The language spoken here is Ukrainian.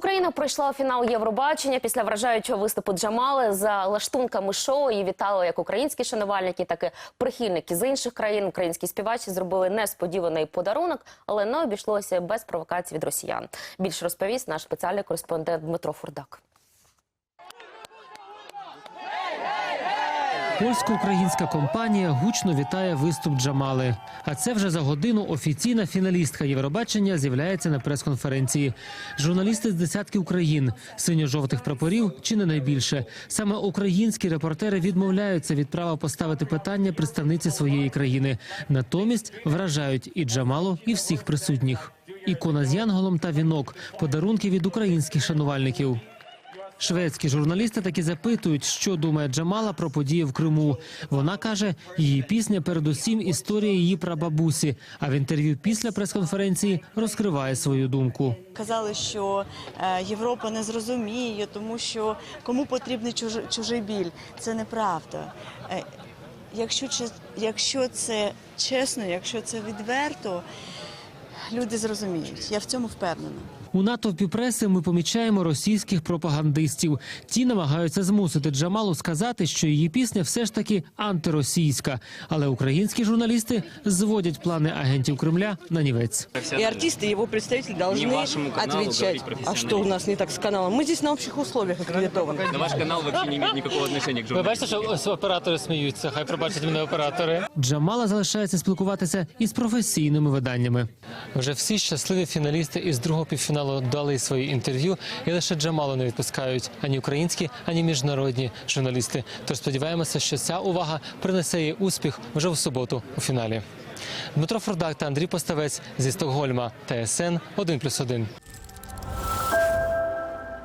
Україна пройшла фінал Євробачення після вражаючого виступу Джамали за лаштунками шоу. Її вітали як українські шанувальники, так і прихильники з інших країн. Українські співачі зробили несподіваний подарунок, але не обійшлося без провокацій від росіян. Більше розповість наш спеціальний кореспондент Дмитро Фурдак. Польсько-українська компанія гучно вітає виступ Джамали. А це вже за годину офіційна фіналістка Євробачення з'являється на прес-конференції. Журналісти з десятків країн, синьо-жовтих прапорів чи не найбільше. Саме українські репортери відмовляються від права поставити питання представниці своєї країни. Натомість вражають і Джамалу, і всіх присутніх. Ікона з янголом та вінок подарунки від українських шанувальників. Шведські журналісти таки запитують, що думає Джамала про події в Криму. Вона каже, її пісня передусім історія її прабабусі. А в інтерв'ю після прес-конференції розкриває свою думку. Казали, що е, Європа не зрозуміє, тому що кому потрібний чуж- чужий біль. Це неправда. Е, Якщо, якщо це чесно, якщо це відверто, люди зрозуміють. Я в цьому впевнена. У натовпі преси ми помічаємо російських пропагандистів. Ті намагаються змусити Джамалу сказати, що її пісня все ж таки антиросійська. Але українські журналісти зводять плани агентів Кремля на нівець. И артисты, и его представители должны Не вашему каналу отвечать. говорить А профессионально. что у нас не так с каналом? Мы здесь на общих условиях аккредитованы. Но ваш канал вообще не имеет никакого отношения к Ви журналистике. бачите, що оператори сміються. Хай пробачать мене оператори. Джамала залишається спілкуватися із професійними виданнями. Вже всі щасливі фіналісти із другого півфіналу дали свої інтерв'ю, і лише Джамалу не відпускають ані українські, ані міжнародні журналісти. Тож сподіваємося, що ця увага принесе їй успіх вже в суботу у фіналі. Дмитро Фордак та Андрій Поставець зі Стокгольма. ТСН 1+,1.